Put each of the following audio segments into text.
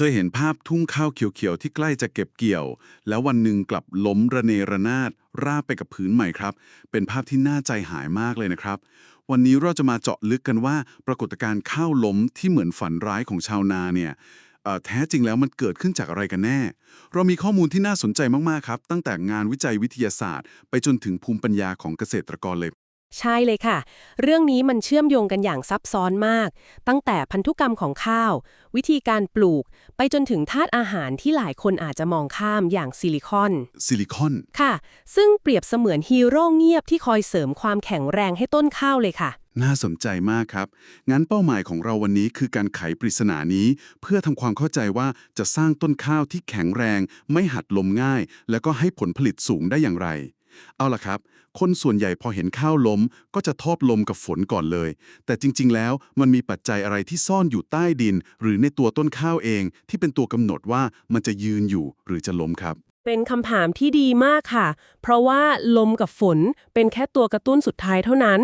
เคยเห็นภาพทุ่งข้าวเขียวๆที่ใกล้จะเก็บเกี่ยว แล้ววันหนึ่งกลับล้มระเนระนาด ราบไปกับพื้นใหม่ครับ เป็นภาพที่น่าใจหายมากเลยนะครับ วันนี้เราจะมาเจาะลึกกันว่า ปรากฏการณ์ข้าวล้มที่เหมือนฝันร้ายของชาวนาเนี่ยแท้จริงแล้วมันเกิดขึ้นจากอะไรกันแน่ เรามีข้อมูลที่น่าสนใจมาก ๆ ครับ ตั้งแต่งานวิจัยวิทยาศาสตร์ ไปจนถึงภูมิปัญญาของเกษตรกรเลย ใช่เลยค่ะ เรื่องนี้มันเชื่อมโยงกันอย่างซับซ้อนมาก ตั้งแต่พันธุกรรมของข้าว วิธีการปลูก ไปจนถึงธาตุอาหารที่หลายคนอาจจะมองข้ามอย่างซิลิคอน ซิลิคอน ค่ะ ซึ่งเปรียบเสมือนฮีโร่เงียบที่คอยเสริมความแข็งแรงให้ต้นข้าวเลยค่ะ น่าสนใจมากครับ งั้นเป้าหมายของเราวันนี้คือการไขปริศนานี้ เพื่อทำความเข้าใจว่าจะสร้างต้นข้าวที่แข็งแรง ไม่หัดลมง่าย แล้วก็ให้ผลผลิตสูงได้อย่างไร เอาล่ะครับ คนส่วนใหญ่พอเห็นข้าวล้มก็จะทอบลมกับฝนก่อนเลย แต่จริง ๆ แล้วมันมีปัจจัยอะไรที่ซ่อนอยู่ใต้ดิน หรือในตัวต้นข้าวเอง ที่เป็นตัวกำหนดว่ามันจะยืนอยู่หรือจะล้มครับ เป็นคำถามที่ดีมากค่ะ เพราะว่าลมกับฝนเป็นแค่ตัวกระตุ้นสุดท้ายเท่านั้น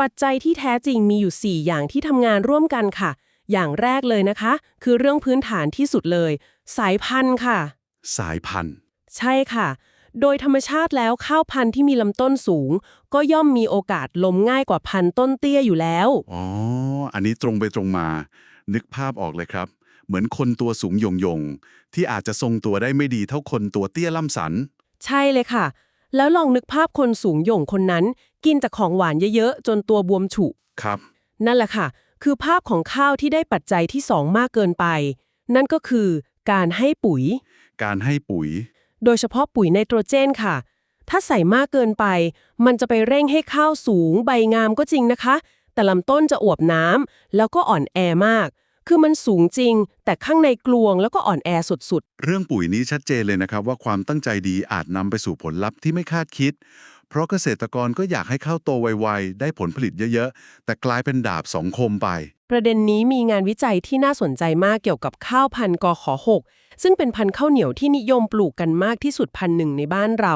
ปัจจัยที่แท้จริงมีอยู่ 4 อย่างที่ทำงานร่วมกันค่ะ อย่างแรกเลยนะคะ คือเรื่องพื้นฐานที่สุดเลย สายพันธุ์ค่ะ สายพันธุ์ ใช่ค่ะ โดยธรรมชาติแล้วข้าวพันธุ์ที่มีลำต้นสูง ก็ย่อมมีโอกาสล้มง่ายกว่าพันธุ์ต้นเตี้ยอยู่แล้ว อ๋อ อันนี้ตรงไปตรงมา นึกภาพออกเลยครับ เหมือนคนตัวสูงยงยงๆที่อาจจะทรงตัวได้ไม่ดีเท่าคนตัวเตี้ยล่ำสัน ใช่เลยค่ะ แล้วลองนึกภาพคนสูงโหย่งคนนั้น กินแต่ของหวานเยอะๆ จนตัวบวมฉุ ครับ นั่นแหละค่ะ คือภาพของข้าวที่ได้ปัจจัยที่สองมากเกินไป นั่นก็คือการให้ปุ๋ย การให้ปุ๋ย โดยเฉพาะปุ๋ยไนโตรเจนค่ะ ถ้าใส่มากเกินไป มันจะไปเร่งให้ข้าวสูง ใบงามก็จริงนะคะ แต่ลำต้นจะอวบน้ำแล้วก็อ่อนแอมาก คือมันสูงจริง แต่ข้างในกลวงแล้วก็อ่อนแอสุดเรื่องปุ๋ยนี้ชัดเจนเลยนะครับว่าความตั้งใจดีอาจนำไปสู่ผลลัพธ์ที่ไม่คาดคิด เพราะเกษตรกรก็อยากให้ข้าวโตไวๆได้ผลผลิตเยอะๆ แต่กลายเป็นดาบสองคมไป ประเด็นนี้มีงานวิจัยที่น่าสนใจมากเกี่ยวกับข้าวพันธุ์กข6ซึ่งเป็นพันธุ์ข้าวเหนียวที่นิยมปลูกกันมากที่สุดพันหนึ่งในบ้านเรา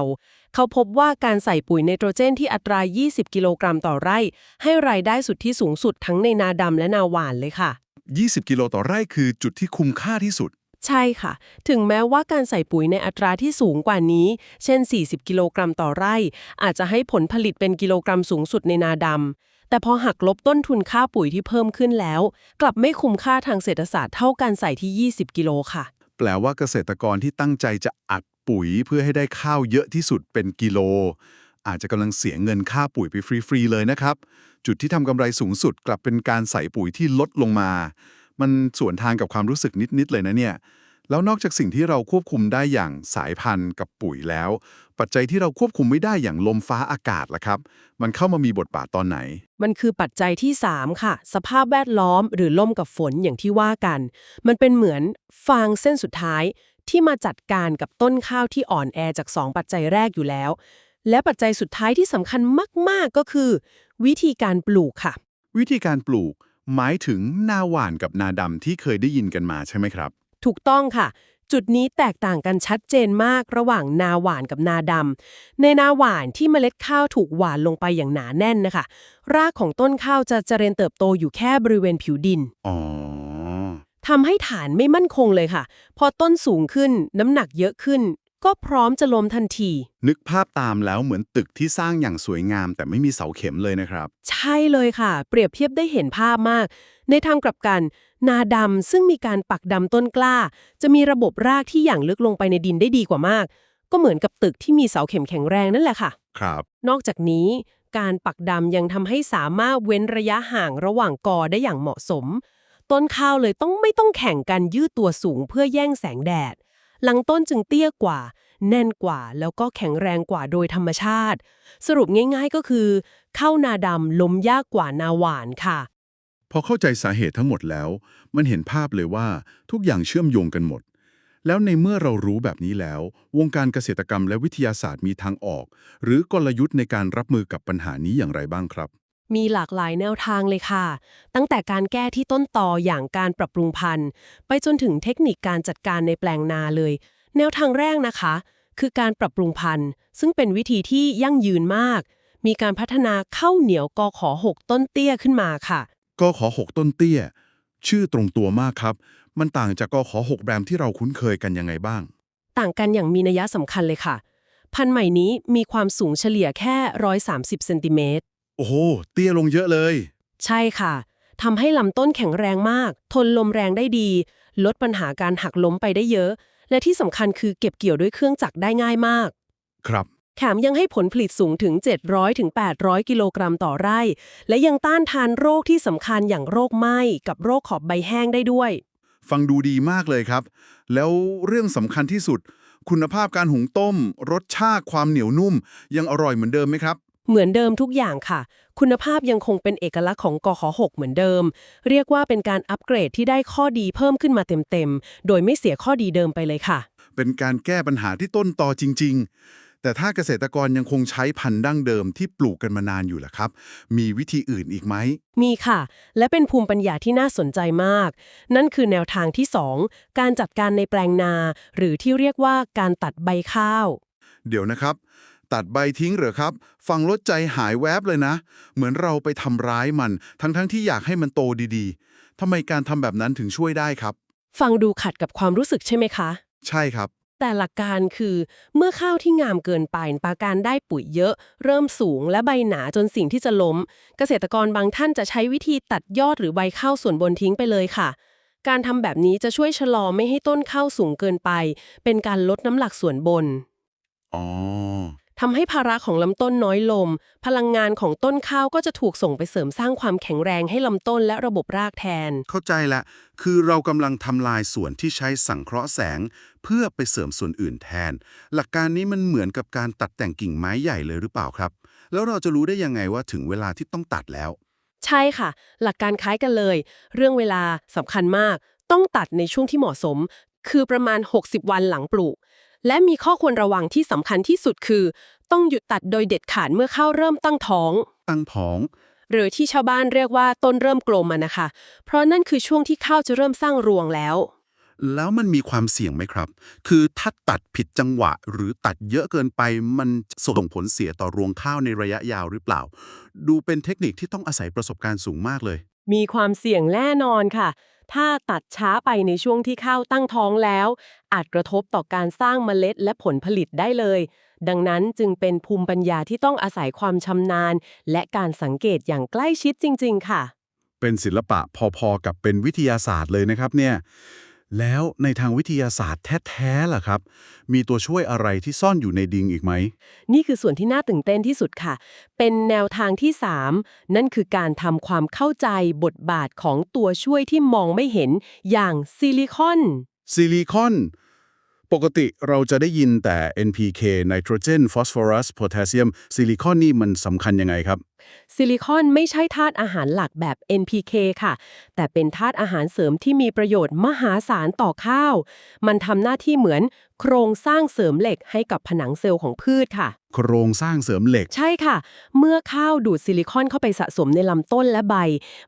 เขาพบว่าการใส่ปุ๋ยไนโตรเจนที่อัตรา 20 กิโลกรัมต่อไร่ ให้รายได้สุดที่สูงสุดทั้งในนาดำและนาหวานเลยค่ะ 20 กิโลต่อไร่คือจุดที่คุ้มค่าที่สุด ใช่ค่ะ ถึงแม้ว่าการใส่ปุ๋ยในอัตราที่สูงกว่านี้ เช่น 40 กิโลกรัมต่อไร่ อาจจะให้ผลผลิตเป็นกิโลกรัมสูงสุดในนาดำ แต่พอหักลบต้นทุนค่าปุ๋ยที่เพิ่มขึ้นแล้ว กลับไม่คุ้มค่าทางเศรษฐศาสตร์เท่าการใส่ที่ 20 กิโลค่ะ แปลว่าเกษตรกรที่ตั้งใจจะอัดปุ๋ยเพื่อให้ได้ข้าวเยอะที่สุดเป็นกิโล อาจจะกำลังเสียเงินค่าปุ๋ยไปฟรีๆเลยนะครับ จุดที่ทำกำไรสูงสุดกลับเป็นการใส่ปุ๋ยที่ลดลงมา มันสวนทางกับความรู้สึกนิดๆเลยนะเนี่ย แล้วนอกจากสิ่งที่เราควบคุมได้อย่างสายพันธุ์กับปุ๋ยแล้ว ปัจจัยที่เราควบคุมไม่ได้อย่างลมฟ้าอากาศล่ะครับ มันเข้ามามีบทบาทตอนไหน มันคือปัจจัยที่ 3 ค่ะ สภาพแวดล้อมหรือล่มกับฝนอย่างที่ว่ากัน มันเป็นเหมือนฟางเส้นสุดท้ายที่มาจัดการกับต้นข้าวที่อ่อนแอจาก 2 ปัจจัยแรกอยู่แล้ว และปัจจัยสุดท้ายที่สำคัญมาก ๆ ก็คือ วิธีการปลูกค่ะ วิธีการปลูก หมายถึงนาหวานกับนาดำที่เคยได้ยินกันมาใช่ไหมครับ ถูกต้องค่ะ จุดนี้แตกต่างกันชัดเจนมากระหว่างนาหวานกับนาดำในนาหวานที่เมล็ดข้าวถูกหวานลงไปอย่างหนาแน่นนะคะ รากของต้นข้าวจะเจริญเติบโตอยู่แค่บริเวณผิวดินอ๋อทำให้ฐานไม่มั่นคงเลยค่ะ พอต้นสูงขึ้นน้ำหนักเยอะขึ้น ก็พร้อมจะล้มทันที นึกภาพตามแล้วเหมือนตึกที่สร้างอย่างสวยงาม แต่ไม่มีเสาเข็มเลยนะครับ ใช่เลยค่ะ เปรียบเทียบได้เห็นภาพมาก ในทางกลับกัน นาดำซึ่งมีการปักดำต้นกล้า จะมีระบบรากที่อย่างลึกลงไปในดินได้ดีกว่ามาก ก็เหมือนกับตึกที่มีเสาเข็มแข็งแรงนั่นแหละค่ะ ครับ นอกจากนี้ การปักดำยังทำให้สามารถเว้นระยะห่างระหว่างกอได้อย่างเหมาะสม ต้นข้าวเลยต้องไม่ต้องแข่งกันยืดตัวสูงเพื่อแย่งแสงแดดลำต้นจึงเตี้ยกว่า แน่นกว่าแล้วก็แข็งแรงกว่าโดยธรรมชาติ สรุปง่ายๆก็คือ ข้าวนาดำล้มยากกว่านาหวานค่ะ พอเข้าใจสาเหตุทั้งหมดแล้ว มันเห็นภาพเลยว่าทุกอย่างเชื่อมโยงกันหมด แล้วในเมื่อเรารู้แบบนี้แล้ว วงการเกษตรกรรมและวิทยาศาสตร์มีทางออก หรือกลยุทธ์ในการรับมือกับปัญหานี้อย่างไรบ้างครับ มีหลากหลายแนวทางเลยค่ะ ตั้งแต่การแก้ที่ต้นตออย่างการปรับปรุงพันธุ์ ไปจนถึงเทคนิคการจัดการในแปลงนาเลย แนวทางแรกนะคะ คือการปรับปรุงพันธุ์ ซึ่งเป็นวิธีที่ยั่งยืนมาก มีการพัฒนาข้าวเหนียวกอขอ6ต้นเตี้ยขึ้นมาค่ะ ก็ขอหกต้นเตี้ย ชื่อตรงตัวมากครับ มันต่างจากกขอ 6 แบรนด์ที่เราคุ้นเคยกันยังไงบ้าง ต่างกันอย่างมีนัยสำคัญเลยค่ะ พันธุ์ใหม่นี้มีความสูงเฉลี่ยแค่ 130เซนติเมตรโอ้โห เตี้ยลงเยอะเลย ใช่ค่ะทำให้ลำต้นแข็งแรงมาก ทนลมแรงได้ดี ลดปัญหาการหักล้มไปได้เยอะ และที่สำคัญคือเก็บเกี่ยวด้วยเครื่องจักรได้ง่ายมาก ครับ แถมยังให้ผลผลิตสูงถึง 700ถึง800 กิโลกรัมต่อไร่ และยังต้านทานโรคที่สำคัญอย่างโรคไหม้กับโรคขอบใบแห้งได้ด้วย ฟังดูดีมากเลยครับ แล้วเรื่องสำคัญที่สุด คุณภาพการหุงต้ม รสชาติความเหนียวนุ่ม ยังอร่อยเหมือนเดิมไหมครับ เหมือนเดิมทุกอย่างค่ะ คุณภาพยังคงเป็นเอกลักษณ์ของกข6เหมือนเดิม เรียกว่าเป็นการอัปเกรดที่ได้ข้อดีเพิ่มขึ้นมาเต็มๆ โดยไม่เสียข้อดีเดิมไปเลยค่ะ เป็นการแก้ปัญหาที่ต้นตอจริง ๆ แต่ถ้าเกษตรกรยังคงใช้พันธุ์ดั้งเดิมที่ปลูกกันมานานอยู่ล่ะครับ มีวิธีอื่นอีกไหม มีค่ะ และเป็นภูมิปัญญาที่น่าสนใจมาก นั่นคือแนวทางที่ 2 การจัดการในแปลงนา หรือที่เรียกว่าการตัดใบข้าว เดี๋ยวนะครับ ตัดใบทิ้งเหรอครับ ฟังลดใจหายแวบเลยนะ เหมือนเราไปทำร้ายมัน ทั้งๆที่อยากให้มันโตดีๆทำไมการทำแบบนั้นถึงช่วยได้ครับ ฟังดูขัดกับความรู้สึกใช่ไหมคะ ใช่ครับ แต่หลักการคือเมื่อข้าวที่งามเกินไปปาการได้ปุ๋ยเยอะ เริ่มสูงและใบหนาจนสิ่งที่จะล้ม เกษตรกรบางท่านจะใช้วิธีตัดยอดหรือใบข้าวส่วนบนทิ้งไปเลยค่ะ การทำแบบนี้จะช่วยชะลอไม่ให้ต้นข้าวสูงเกินไป เป็นการลดน้ำหนักส่วนบนอ๋อ ทำให้ภาระของลำต้นน้อยลง พลังงานของต้นข้าวก็จะถูกส่งไปเสริมสร้างความแข็งแรงให้ลำต้นและระบบรากแทน เข้าใจละ คือเรากำลังทำลายส่วนที่ใช้สังเคราะห์แสง เพื่อไปเสริมส่วนอื่นแทน หลักการนี้มันเหมือนกับการตัดแต่งกิ่งไม้ใหญ่เลยหรือเปล่าครับ แล้วเราจะรู้ได้ยังไงว่าถึงเวลาที่ต้องตัดแล้ว ใช่ค่ะ หลักการคล้ายกันเลย เรื่องเวลาสำคัญมาก ต้องตัดในช่วงที่เหมาะสม คือประมาณ 60 วันหลังปลูก และมีข้อควรระวังที่สำคัญที่สุดคือ ต้องหยุดตัดโดยเด็ดขาดเมื่อข้าวเริ่มตั้งท้อง ตั้งท้อง หรือที่ชาวบ้านเรียกว่าต้นเริ่มกลมอะนะคะ เพราะนั่นคือช่วงที่ข้าวจะเริ่มสร้างรวงแล้ว แล้วมันมีความเสี่ยงไหมครับ คือถ้าตัดผิดจังหวะ หรือตัดเยอะเกินไปมันส่งผลเสียต่อรวงข้าวในระยะยาวหรือเปล่า ดูเป็นเทคนิคที่ต้องอาศัยประสบการณ์สูงมากเลย มีความเสี่ยงแน่นอนค่ะ ถ้าตัดช้าไปในช่วงที่ข้าวตั้งท้องแล้ว อาจกระทบต่อการสร้างเมล็ดและผลผลิตได้เลย ดังนั้นจึงเป็นภูมิปัญญาที่ต้องอาศัยความชำนาญ และการสังเกตอย่างใกล้ชิดจริง ๆ ค่ะ เป็นศิลปะพอๆกับเป็นวิทยาศาสตร์เลยนะครับเนี่ย แล้วในทางวิทยาศาสตร์แท้ๆล่ะครับ มีตัวช่วยอะไรที่ซ่อนอยู่ในดิงอีกไหม นี่คือส่วนที่น่าตื่นเต้นที่สุดค่ะ เป็นแนวทางที่ 3 นั่นคือการทำความเข้าใจบทบาทของตัวช่วยที่มองไม่เห็นอย่างซิลิคอนซิลิคอนปกติเราจะได้ยินแต่ NPK ไนโตรเจนฟอสฟอรัสโพแทสเซียมซิลิคอนนี่มันสำคัญยังไงครับ ซิลิคอนไม่ใช่ธาตุอาหารหลักแบบ NPK ค่ะ แต่เป็นธาตุอาหารเสริมที่มีประโยชน์มหาศาลต่อข้าว มันทำหน้าที่เหมือนโครงสร้างเสริมเหล็กให้กับผนังเซลล์ของพืชค่ะ โครงสร้างเสริมเหล็ก ใช่ค่ะ เมื่อข้าวดูดซิลิคอนเข้าไปสะสมในลำต้นและใบ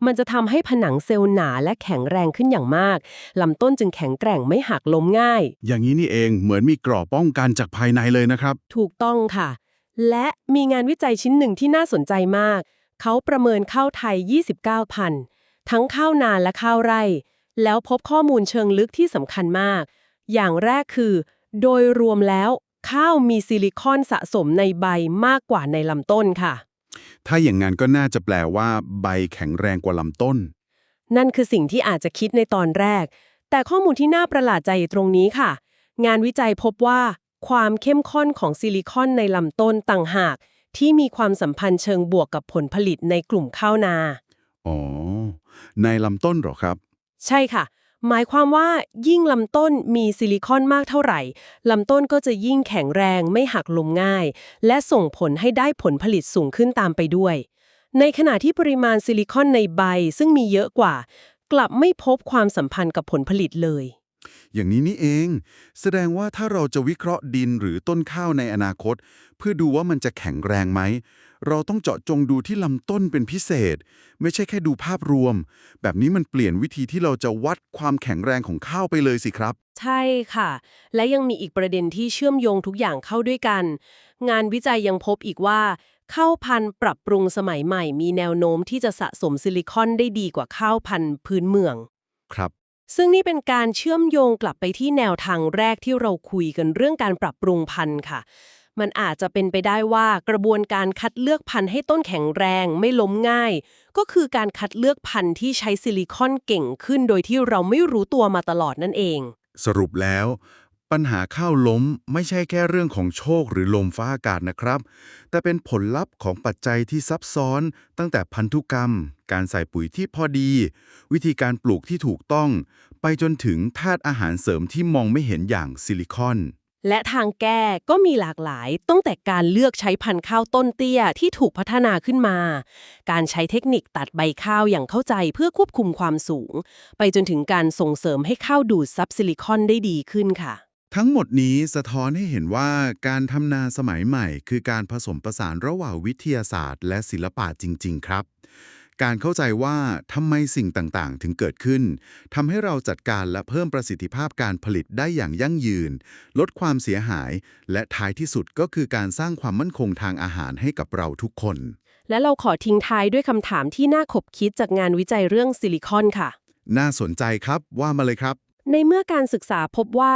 มันจะทำให้ผนังเซลล์หนาและแข็งแรงขึ้นอย่างมากลำต้นจึงแข็งแกร่งไม่หักล้มง่าย อย่างนี้นี่เองเหมือนมีกรอบป้องกันจากภายในเลยนะครับ ถูกต้องค่ะ และมีงานวิจัยชิ้นหนึ่งที่น่าสนใจมาก เขาประเมินข้าวไทย 29พันธุ์ทั้งข้าวนานและข้าวไร่ แล้วพบข้อมูลเชิงลึกที่สำคัญมาก อย่างแรกคือ โดยรวมแล้วข้าวมีซิลิคอนสะสมในใบมากกว่าในลำต้นค่ะ ถ้าอย่างนั้นก็น่าจะแปลว่าใบแข็งแรงกว่าลำต้น นั่นคือสิ่งที่อาจจะคิดในตอนแรก แต่ข้อมูลที่น่าประหลาดใจอยู่ตรงนี้ค่ะ งานวิจัยพบว่า ความเข้มข้นของซิลิคอนในลำต้นต่างหาก ที่มีความสัมพันธ์เชิงบวกกับผลผลิตในกลุ่มข้าวนา อ๋อ ในลำต้นเหรอครับ ใช่ค่ะ หมายความว่ายิ่งลำต้นมีซิลิคอนมากเท่าไหร่ลำต้นก็จะยิ่งแข็งแรงไม่หักลมง่าย และส่งผลให้ได้ผลผลิตสูงขึ้นตามไปด้วย ในขณะที่ปริมาณซิลิคอนในใบซึ่งมีเยอะกว่า กลับไม่พบความสัมพันธ์กับผลผลิตเลย อย่างนี้นี่เอง แสดงว่าถ้าเราจะวิเคราะห์ดินหรือต้นข้าวในอนาคต เพื่อดูว่ามันจะแข็งแรงไหม เราต้องเจาะจงดูที่ลำต้นเป็นพิเศษ ไม่ใช่แค่ดูภาพรวม แบบนี้มันเปลี่ยนวิธีที่เราจะวัดความแข็งแรงของข้าวไปเลยสิครับ ใช่ค่ะ และยังมีอีกประเด็นที่เชื่อมโยงทุกอย่างเข้าด้วยกัน งานวิจัยยังพบอีกว่าข้าวพันธุ์ปรับปรุงสมัยใหม่ มีแนวโน้มที่จะสะสมซิลิคอนได้ดีกว่าข้าวพันธุ์พื้นเมือง ครับ ซึ่งนี่เป็นการเชื่อมโยงกลับไปที่แนวทางแรกที่เราคุยกันเรื่องการปรับปรุงพันธุ์ค่ะ มันอาจจะเป็นไปได้ว่ากระบวนการคัดเลือกพันธุ์ให้ต้นแข็งแรงไม่ล้มง่าย ก็คือการคัดเลือกพันธุ์ที่ใช้ซิลิคอนเก่งขึ้น โดยที่เราไม่รู้ตัวมาตลอดนั่นเอง สรุปแล้ว ปัญหาข้าวล้มไม่ใช่แค่เรื่องของโชคหรือลมฟ้าอากาศนะครับ แต่เป็นผลลัพธ์ของปัจจัยที่ซับซ้อนตั้งแต่พันธุกรรม การใส่ปุ๋ยที่พอดี วิธีการปลูกที่ถูกต้อง ไปจนถึงธาตุอาหารเสริมที่มองไม่เห็นอย่างซิลิคอน และทางแก้ก็มีหลากหลาย ตั้งแต่การเลือกใช้พันธุ์ข้าวต้นเตี้ยที่ถูกพัฒนาขึ้นมา การใช้เทคนิคตัดใบข้าวอย่างเข้าใจเพื่อควบคุมความสูง ไปจนถึงการส่งเสริมให้ข้าวดูดซับซิลิคอนได้ดีขึ้นค่ะ ทั้งหมดนี้สะท้อนให้เห็นว่าการทำนาสมัยใหม่ คือการผสมผสานระหว่างวิทยาศาสตร์ และศิลปะจริง ๆ ครับ การเข้าใจว่าทำไมสิ่งต่าง ๆ ถึงเกิดขึ้นทำให้เราจัดการและเพิ่มประสิทธิภาพการผลิตได้อย่างยั่งยืน ลดความเสียหาย และท้ายที่สุดก็คือการสร้างความมั่นคงทางอาหารให้กับเราทุกคน และเราขอทิ้งท้ายด้วยคำถามที่น่าขบคิดจากงานวิจัยเรื่องซิลิคอนค่ะ น่าสนใจครับว่ามาเลยครับ ในเมื่อการศึกษาพบว่า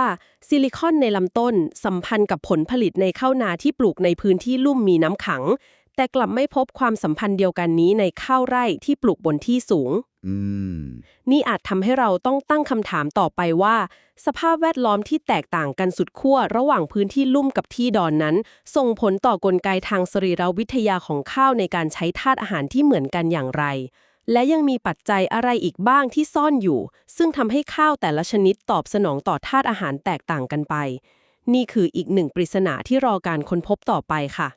ซิลิคอนในลำต้นสัมพันธ์กับผลผลิตในข้าวนาที่ปลูกในพื้นที่ลุ่มมีน้ำขัง แต่กลับไม่พบความสัมพันธ์เดียวกันนี้ในข้าวไร่ที่ปลูกบนที่สูงอืมนี่อาจทำให้เราต้องตั้งคำถามต่อไปว่า สภาพแวดล้อมที่แตกต่างกันสุดขั้วระหว่างพื้นที่ลุ่มกับที่ดอนนั้น ส่งผลต่อกลไกทางสรีรวิทยาของข้าวในการใช้ธาตุอาหารที่เหมือนกันอย่างไร และยังมีปัจจัยอะไรอีกบ้างที่ซ่อนอยู่ ซึ่งทำให้ข้าวแต่ละชนิดตอบสนองต่อธาตุอาหารแตกต่างกันไป นี่คืออีกหนึ่งปริศนาที่รอการค้นพบต่อไปค่ะ